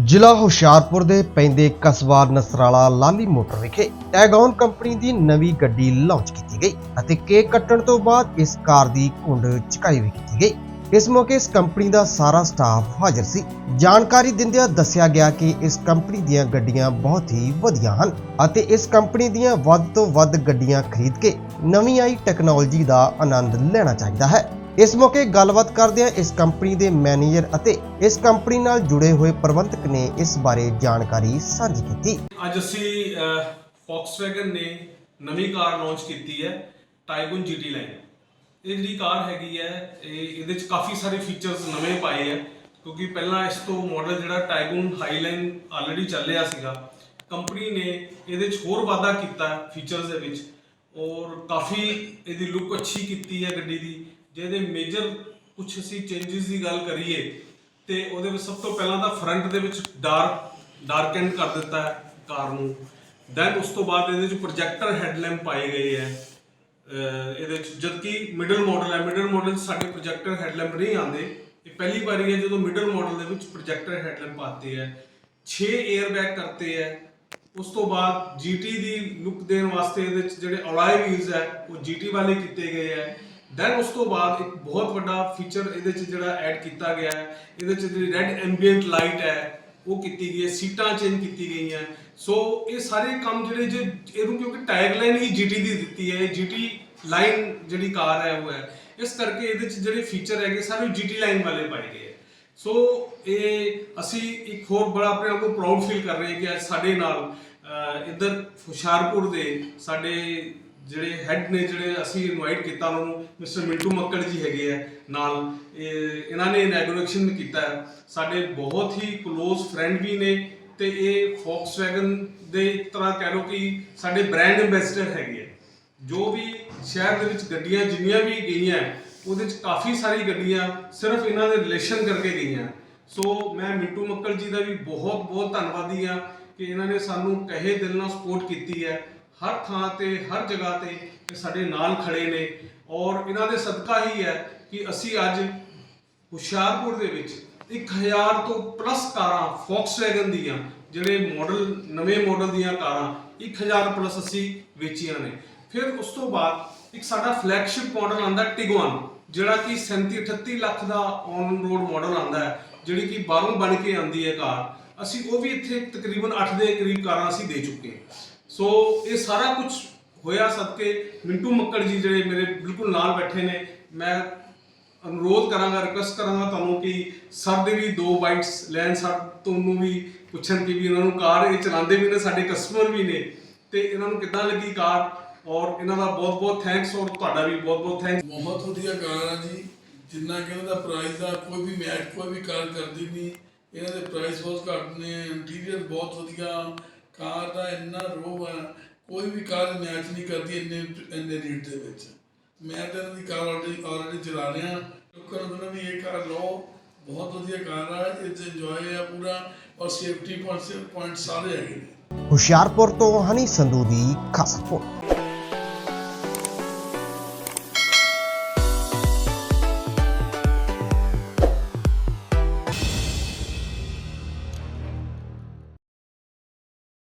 ਜ਼ਿਲ੍ਹਾ ਹੁਸ਼ਿਆਰਪੁਰ ਦੇ ਪੈਂਦੇ ਕਸਬਾ ਨਸਰਾਲਾ ਲਾਲੀ ਮੋਟਰ ਵਿਖੇ ਟੈਗੌਨ ਕੰਪਨੀ ਦੀ ਨਵੀਂ ਗੱਡੀ ਲਾਂਚ ਕੀਤੀ ਗਈ ਅਤੇ ਕੇਕ ਕੱਟਣ ਤੋਂ ਬਾਅਦ ਇਸ ਕਾਰ ਦੀ ਘੁੰਡ ਚੁਕਾਈ ਵੀ ਕੀਤੀ ਗਈ। ਇਸ ਮੌਕੇ ਇਸ ਕੰਪਨੀ ਦਾ ਸਾਰਾ ਸਟਾਫ ਹਾਜ਼ਰ ਸੀ। ਜਾਣਕਾਰੀ ਦਿੰਦਿਆਂ ਦੱਸਿਆ ਗਿਆ ਕਿ ਇਸ ਕੰਪਨੀ ਦੀਆਂ ਗੱਡੀਆਂ ਬਹੁਤ ਹੀ ਵਧੀਆ ਹਨ ਅਤੇ ਇਸ ਕੰਪਨੀ ਦੀਆਂ ਵੱਧ ਤੋਂ ਵੱਧ ਗੱਡੀਆਂ ਖਰੀਦ ਕੇ ਨਵੀਂ ਆਈ ਟੈਕਨੋਲੋਜੀ ਦਾ ਆਨੰਦ ਲੈਣਾ ਚਾਹੀਦਾ ਹੈ। ਇਸ ਮੌਕੇ ਗੱਲਬਾਤ ਕਰਦਿਆਂ ਇਸ ਕੰਪਨੀ ਦੇ ਮੈਨੇਜਰ ਅਤੇ ਇਸ ਕੰਪਨੀ ਨਾਲ ਜੁੜੇ ਹੋਏ ਪ੍ਰਬੰਧਕ ਨੇ ਇਸ ਬਾਰੇ ਜਾਣਕਾਰੀ ਸਾਂਝੀ ਕੀਤੀ। ਅੱਜ ਅਸੀਂ ਫੌਕਸਵੈਗਨ ਨੇ ਨਵੀਂ ਕਾਰ ਲਾਂਚ ਕੀਤੀ ਹੈ ਟਾਈਗਨ GT ਲਾਈਨ ਇਹ ਜਿਹੜੀ ਕਾਰ ਹੈਗੀ ਹੈ, ਇਹ ਇਹਦੇ ਚ ਕਾਫੀ ਸਾਰੇ ਫੀਚਰਸ ਨਵੇਂ ਪਾਏ ਹੈ, ਕਿਉਂਕਿ ਪਹਿਲਾਂ ਇਸ ਤੋਂ ਮਾਡਲ ਜਿਹੜਾ ਟਾਈਗਨ ਹਾਈਲਾਈਨ ਆਲਰੇਡੀ ਚੱਲਿਆ ਸੀਗਾ, ਕੰਪਨੀ ਨੇ ਇਹਦੇ ਚ ਹੋਰ ਵਾਧਾ ਕੀਤਾ ਫੀਚਰਸ ਦੇ ਵਿੱਚ, ਔਰ ਕਾਫੀ ਇਹਦੀ ਲੁੱਕ ਅੱਛੀ ਕੀਤੀ ਹੈ ਗੱਡੀ ਦੀ। ਜਿਹਦੇ ਮੇਜਰ ਕੁਝ ਅਸੀਂ ਚੇਂਜਸ ਦੀ ਗੱਲ ਕਰੀਏ, ਤੇ ਉਹਦੇ ਵਿੱਚ ਸਭ ਤੋਂ ਪਹਿਲਾਂ ਤਾਂ ਫਰੰਟ ਦੇ ਵਿੱਚ ਡਾਰਕ ਡਾਰਕ ਐਂਡ ਕਰ ਦਿੱਤਾ ਹੈ ਕਾਰ ਨੂੰ। ਦੈਨ ਉਸ ਤੋਂ ਬਾਅਦ ਇਹਦੇ ਵਿੱਚ ਪ੍ਰੋਜੈਕਟਰ ਹੈਡਲੈਂਪ ਪਾਏ ਗਏ ਹੈ। ਇਹਦੇ ਵਿੱਚ ਜਦਕਿ ਮਿਡਲ ਮਾਡਲ ਹੈ ਮਿਡਲ ਮਾਡਲ ਸਾਡੇ ਪ੍ਰੋਜੈਕਟਰ ਹੈਡਲੈਂਪ ਨਹੀਂ ਆਉਂਦੇ। ਇਹ ਪਹਿਲੀ ਵਾਰੀ ਹੈ ਜਦੋਂ ਮਿਡਲ ਮਾਡਲ ਦੇ ਵਿੱਚ ਪ੍ਰੋਜੈਕਟਰ ਹੈਡਲੈਂਪ ਆਤੇ ਹੈ। 6 에ਅਰਬੈਗ ਕਰਤੇ ਹੈ। ਉਸ ਤੋਂ ਬਾਅਦ GT ਦੀ ਲੁੱਕ ਦੇਣ ਵਾਸਤੇ ਇਹਦੇ ਵਿੱਚ ਜਿਹੜੇ ਅਲਾਈ ਵੀਲਸ ਹੈ, ਉਹ GT ਵਾਲੇ ਕੀਤੇ ਗਏ ਹੈ। ਦੈਨ ਉਸ ਤੋਂ ਬਾਅਦ ਇੱਕ ਬਹੁਤ ਵੱਡਾ ਫੀਚਰ ਇਹਦੇ ਚ ਜਿਹੜਾ ਐਡ ਕੀਤਾ ਗਿਆ ਹੈ, ਇਹਦੇ ਚ ਜਿਹੜੀ ਰੈੱਡ ਐਂਬੀਐਂਟ ਲਾਈਟ ਹੈ, ਉਹ ਕੀਤੀ ਗਈ ਹੈ, ਸੀਟਾਂ ਚੇਂਜ ਕੀਤੀ ਗਈਆਂ ਸੋ ਇਹ ਸਾਰੇ ਕੰਮ ਜਿਹੜੇ ਜੇ ਇਹਨੂੰ ਕਿਉਂਕਿ ਟਾਇਰ ਲਾਈਨ ਹੀ GT ਦੀ ਦਿੱਤੀ ਹੈ, ਇਹ GT ਲਾਈਨ ਜਿਹੜੀ ਕਾਰ ਹੈ ਉਹ ਹੈ। ਇਸ ਕਰਕੇ ਇਹਦੇ ਚ ਜਿਹੜੇ ਫੀਚਰ ਹੈਗੇ ਸਾਰੇ GT ਲਾਈਨ ਵਾਲੇ ਪਾਏ ਗਏ ਹੈ। ਸੋ ਇਹ ਅਸੀਂ ਇੱਕ ਹੋਰ ਬੜਾ ਆਪਣੇ ਆਪ ਨੂੰ ਪ੍ਰਾਊਡ ਫੀਲ ਕਰ ਰਹੇ ਕਿ ਅੱਜ ਸਾਡੇ ਨਾਲ ਇੱਧਰ ਹੁਸ਼ਿਆਰਪੁਰ ਦੇ ਸਾਡੇ ਜਿਹੜੇ ਹੈੱਡ ਨੇ ਜਿਹੜੇ ਅਸੀਂ ਇਨਵਾਈਟ ਕੀਤਾ ਉਹਨਾਂ ਨੂੰ ਮਿਸਟਰ ਮਿੰਟੂ ਮੱਕੜ ਜੀ ਹੈਗੇ ਆ ਨਾਲ। ਇਹਨਾਂ ਨੇ ਇਨੈਗੋਰੇਸ਼ਨ ਕੀਤਾ ਹੈ। ਸਾਡੇ ਬਹੁਤ ਹੀ ক্লোਜ਼ ਫਰੈਂਡ ਵੀ ਨੇ ਤੇ ਇਹ ਫੋਕਸਵੈਗਨ ਦੇ ਤਰ੍ਹਾਂ ਕਹਿ ਲਓ ਕਿ ਸਾਡੇ ਬ੍ਰਾਂਡ ਐਂਬੈਸਡਰ ਹੈਗੇ ਆ। ਜੋ ਵੀ ਸ਼ਹਿਰ ਦੇ ਵਿੱਚ ਗੱਡੀਆਂ ਜਿੰਨੀਆਂ ਵੀ ਗਈਆਂ, ਉਹਦੇ ਵਿੱਚ ਕਾਫੀ ਸਾਰੀ ਗੱਡੀਆਂ ਸਿਰਫ ਇਹਨਾਂ ਦੇ ਰਿਲੇਸ਼ਨ ਕਰਕੇ ਗਈਆਂ। ਸੋ ਮੈਂ ਮਿੰਟੂ ਮੱਕੜ ਜੀ ਦਾ ਵੀ ਬਹੁਤ ਬਹੁਤ ਧੰਨਵਾਦੀ ਆ ਕਿ ਇਹਨਾਂ ਨੇ ਸਾਨੂੰ ਕਹੇ ਦਿਲ ਨਾਲ ਸਪੋਰਟ ਕੀਤੀ ਹੈ। ਹਰ ਥਾਂ ਤੇ, ਹਰ ਜਗ੍ਹਾ ਤੇ ਸਾਡੇ ਨਾਲ ਖੜੇ ਨੇ। ਔਰ ਇਹਨਾਂ ਦੇ ਸਦਕਾ ਹੀ ਹੈ ਕਿ ਅਸੀਂ ਅੱਜ ਹੁਸ਼ਿਆਰਪੁਰ ਦੇ ਵਿੱਚ 1000 ਤੋਂ ਪਲੱਸ ਕਾਰਾਂ ਫੌਕਸਵੈਗਨ ਦੀਆਂ, ਜਿਹੜੇ ਮਾਡਲ ਨਵੇਂ ਮਾਡਲ ਦੀਆਂ ਕਾਰਾਂ 1000 ਪਲੱਸ ਅਸੀਂ ਵੇਚੀਆਂ ਨੇ। ਫਿਰ ਉਸ ਤੋਂ ਬਾਅਦ ਇੱਕ ਸਾਡਾ ਫਲੈਗਸ਼ਿਪ ਮਾਡਲ ਆਂਦਾ ਟਿਗਵਾਨ ਜਿਹੜਾ ਕਿ 37 38 ਲੱਖ ਦਾ ਔਨ ਰੋਡ ਮਾਡਲ ਆਂਦਾ ਹੈ, ਜਿਹੜੀ ਕਿ ਬਾਹਰੋਂ ਬਣ ਕੇ ਆਂਦੀ ਹੈ ਕਾਰ। ਅਸੀਂ ਉਹ ਵੀ ਇੱਥੇ ਤਕਰੀਬਨ 8 ਦੇ ਕਰੀਬ ਕਾਰਾਂ ਅਸੀਂ ਦੇ ਚੁੱਕੇ ਹਾਂ। ਸੋ ਇਹ ਸਾਰਾ ਕੁਝ ਹੋਇਆ ਸਦਕੇ। ਮਿੰਟੂ ਮੱਕੜ ਜੀ ਜਿਹੜੇ ਮੇਰੇ ਬਿਲਕੁਲ ਨਾਲ ਬੈਠੇ ਨੇ, ਮੈਂ ਅਨੁਰੋਧ ਕਰਾਂਗਾ ਰਿਕਵੈਸਟ ਕਰਾਂਗਾ ਤੁਹਾਨੂੰ ਕਿ ਸਰ ਦੇ ਵੀ ਦੋ ਬਾਈਟਸ ਲੈਣ, ਸਰ ਤੁਹਾਨੂੰ ਵੀ ਪੁੱਛਣ ਕਿ ਵੀ ਇਹਨਾਂ ਨੂੰ ਕਾਰ ਇਹ ਚਲਾਉਂਦੇ ਵੀ ਨੇ, ਸਾਡੇ ਕਸਟਮਰ ਵੀ ਨੇ। ਤੇ ਇਹਨਾਂ ਨੂੰ ਕਿੱਦਾਂ ਲੱਗੀ ਕਾਰ? ਔਰ ਇਹਨਾਂ ਦਾ ਬਹੁਤ ਬਹੁਤ ਥੈਂਕਸ ਔਰ ਤੁਹਾਡਾ ਵੀ ਬਹੁਤ ਬਹੁਤ ਥੈਂਕਸ ਬਹੁਤ ਵਧੀਆ ਕਾਰ ਆ ਜੀ। ਜਿੰਨਾ ਕਿ ਇਹਨਾਂ ਦਾ ਪ੍ਰਾਈਸ ਦਾ ਕੋਈ ਵੀ ਮੈਚ ਕੋਈ ਵੀ ਕਾਰ ਕਰਦੀ ਨਹੀਂ। ਇਹਨਾਂ ਦੇ ਪ੍ਰਾਈਸ ਬਹੁਤ ਘੱਟ ਨੇ। ਇੰਟੀਰੀਅਰ ਬਹੁਤ ਵਧੀਆ। ਕਾਰ ਦਾ ਇੰਨਾ ਰੋਹ ਹੈ ਕੋਈ ਵੀ ਕਾਰ ਮੈਚ ਨਹੀਂ ਕਰਦੀ ਇੰਨੇ ਇੰਨੇ ਰੇਟ ਦੇ ਵਿੱਚ। ਮੈਂ ਤਾਂ ਇਹਨਾਂ ਦੀ ਕਾਰ ਆਲਰੇਡੀ ਆਲਰੇਡੀ ਚਲਾ ਰਿਹਾ। ਲੋਕਾਂ ਨੂੰ ਵੀ ਇਹ ਕਾਰ ਲਓ, ਬਹੁਤ ਵਧੀਆ ਕਾਰ ਆ, ਇਹ 'ਚ ਇੰਜੋਏ ਆ ਪੂਰਾ, ਔਰ ਸੇਫਟੀ ਪੁਆਇੰਟ ਸਾਰੇ ਹੈਗੇ ਨੇ। ਹੁਸ਼ਿਆਰਪੁਰ ਤੋਂ ਹਨੀ ਸੰਧੂ ਦੀ ਖਾਸ ਰਿਪੋਰਟ।